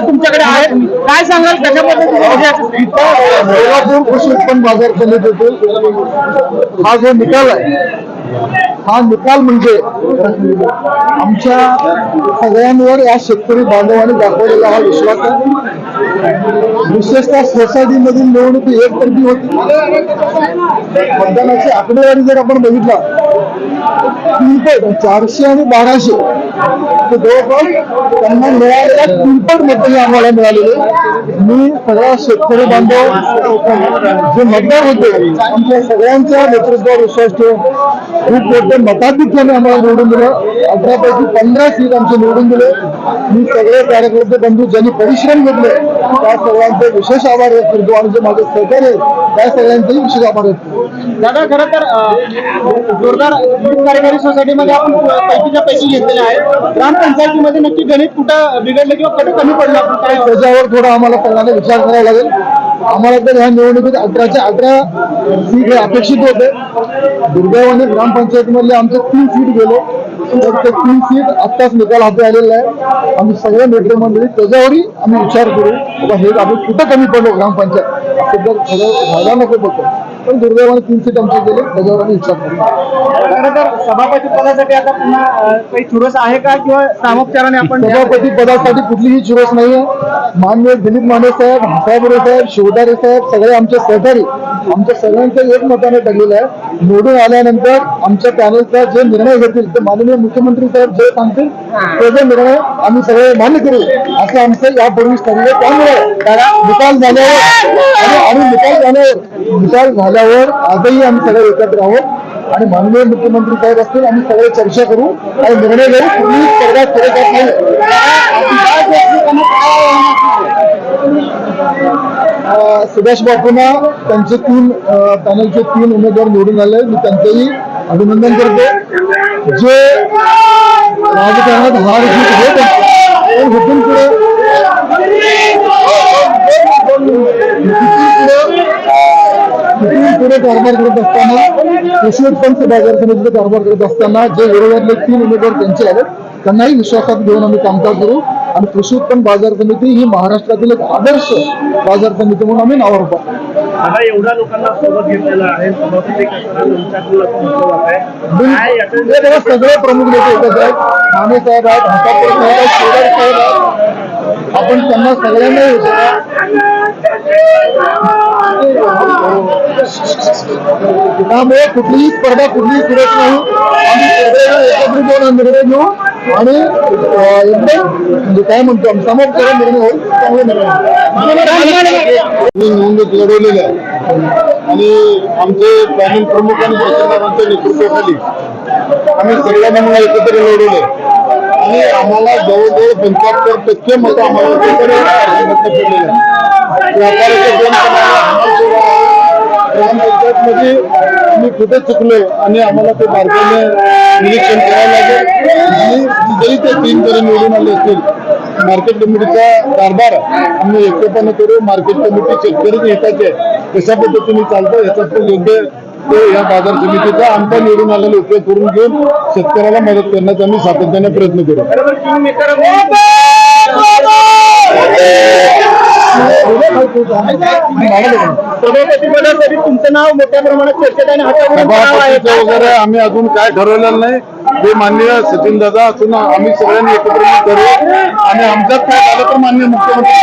तुमच्याकडे आहेत काय सांगाल? कशा सोलापूर कृषी उत्पन्न बाजार समितीतील हा जो निकाल आहे हा निकाल म्हणजे आमच्या सगळ्यांवर या शेतकरी बांधवाने दाखवलेला हा विश्वास आहे. विशेषतः सोसायटीमधील निवडणुकी एकतर्फी होती. मतदानाची आकडेवारी जर आपण बघितला तीनपट चारशे आणि बाराशे ते जवळपास त्यांना मिळालेल्या तीनपट मतं आम्हाला मिळालेले. मी सगळ्या शेतकरी बांधव जे मतदार होते आमच्या सगळ्यांच्या नेतृत्वावर विश्वास ठेवून खूप मोठे मताधिक्याने आम्हाला निवडून दिलं. अठरा पैकी पंधरा सीट आमचे निवडून दिले. मी सगळे कार्यकर्ते बंधू ज्यांनी परिश्रम घेतले त्या सर्वांचे विशेष आभार व्यक्त करतो. आणि जे माझे सहकारी आहेत त्या सगळ्यांचेही विशेष आभार व्यक्त करतो. दादा खरं तर जोरदार कार्यकारी सोसायटीमध्ये आपण पैकीच्या पैकी घेतलेले आहे ग्रामपंचायतीमध्ये नक्की गणित कुठं बिघडलं किंवा कुठं कमी पडलं आपण काय त्याच्यावर थोडा आम्हाला पहिल्यांदा विचार करावा लागेल. आम्हाला तर ह्या निवडणुकीत अठराच्या अठरा सीट हे अपेक्षित होते. दुर्दैवाने ग्रामपंचायतीमधले आमचे तीन सीट गेले. तर ते तीन सीट आत्ताच निकाल हाती आलेला आहे आम्ही सगळे नेतेमंडळी त्याच्यावरही आम्ही विचार करू बाबा हे आम्ही कुठं कमी पडलो ग्रामपंचायत? जर खरं व्हायला नको बघतो पण दुर्दैवाने तीन सीट आमचे गेले त्याच्यावर आम्ही विचार करू. खरं तर सभापती पदासाठी आता पुन्हा काही चुरस आहे का किंवा सामोपचाराने आपण सभापती पदासाठी कुठलीही चुरस नाहीये. मान्य दिलीप माने साहेब हसाबुरे साहेब शिवदारे साहेब सगळे आमचे सहकारी आमच्या सगळ्यांचं एक मताने ठरलेलं आहे. निवडून आल्यानंतर आमच्या पॅनलचा जे निर्णय घेतील ते माननीय मुख्यमंत्री साहेब जे सांगतील ते जे निर्णय आम्ही सगळे मान्य करू असं आमचं यापूर्वीच ठरलं त्यामुळे निकाल झाल्यावर आणि निकाल झाल्यावर निकाल झाल्यावर आजही आम्ही सगळे एकत्र आहोत. आणि माननीय मुख्यमंत्री साहेब असतील आम्ही सगळे चर्चा करू. आणि निर्णय घेऊ. कुठलीही स्पर्धा जात नाही सुभाष बापूंना त्यांचे तीन पॅनलचे तीन उमेदवार निवडून आले मी त्यांचंही अभिनंदन करतो. जे राजकारणात हार जीत होत पण इथून पुढे कारभार करत असताना कृषी उत्पन्न बाजार समितीचा कारभार करत असताना जे विरोधातले तीन उमेदवार त्यांचे आहेत त्यांनाही विश्वासात घेऊन आम्ही कामकाज करू. आणि कृषी उत्पन्न बाजार समिती ही महाराष्ट्रातील एक आदर्श बाजार समिती म्हणून आम्ही नावावर पाहतो. आता एवढ्या लोकांना सोबत घेतलेलं आहे. हे सगळे प्रमुख नेते एकच आहेत. ठाणे साहेब आहेत हातापूर साहेब आहेत शेलार साहेब आहेत. आपण त्यांना सगळ्यांना त्यामुळे कुठलीही स्पर्धा कुठलीही फिरत नाही. आम्ही सगळे एकत्रित निर्णय घेऊ आणि एकदम म्हणजे काय म्हणतो समोर निर्णय होईल चांगला निर्णय होईल. मी निवडणूक लढवलेली आणि आमचे पॅनल प्रमुख आणि प्रचारकांच्या नेतृत्वाखाली आम्ही सगळ्या म्हणून एकत्र लढवले. आणि आम्हाला जवळजवळ पंच्याहत्तर टक्के मतं आम्हाला एकत्र मतं दोन ग्रामपंचायतमध्ये आम्ही कुठे चुकलो आणि आम्हाला ते बारकाईने निरीक्षण करावं लागेल. आणि जरी ते तीन जरी निवडून आले असतील मार्केट कमिटीचा कारभार आम्ही एकटेपणे करू मार्केट कमिटी शेतकरी हिताचे कशा पद्धतीने चालतं याचा तो योग्य तो या बाजार समितीचा आमचा निवडून आलेला उपयोग करून घेऊन शेतकऱ्याला मदत करण्याचा आम्ही सातत्याने प्रयत्न करू. बरोबर तुमचं नाव मोठ्या प्रमाणात चर्चेत आणि हातावरून वगैरे आम्ही अजून काय ठरवलेलं नाही. ते माननीय सचिन दादा असून आम्ही सगळ्यांनी एकत्र करू. आणि आमच्यात काय झालं तर माननीय मुख्यमंत्री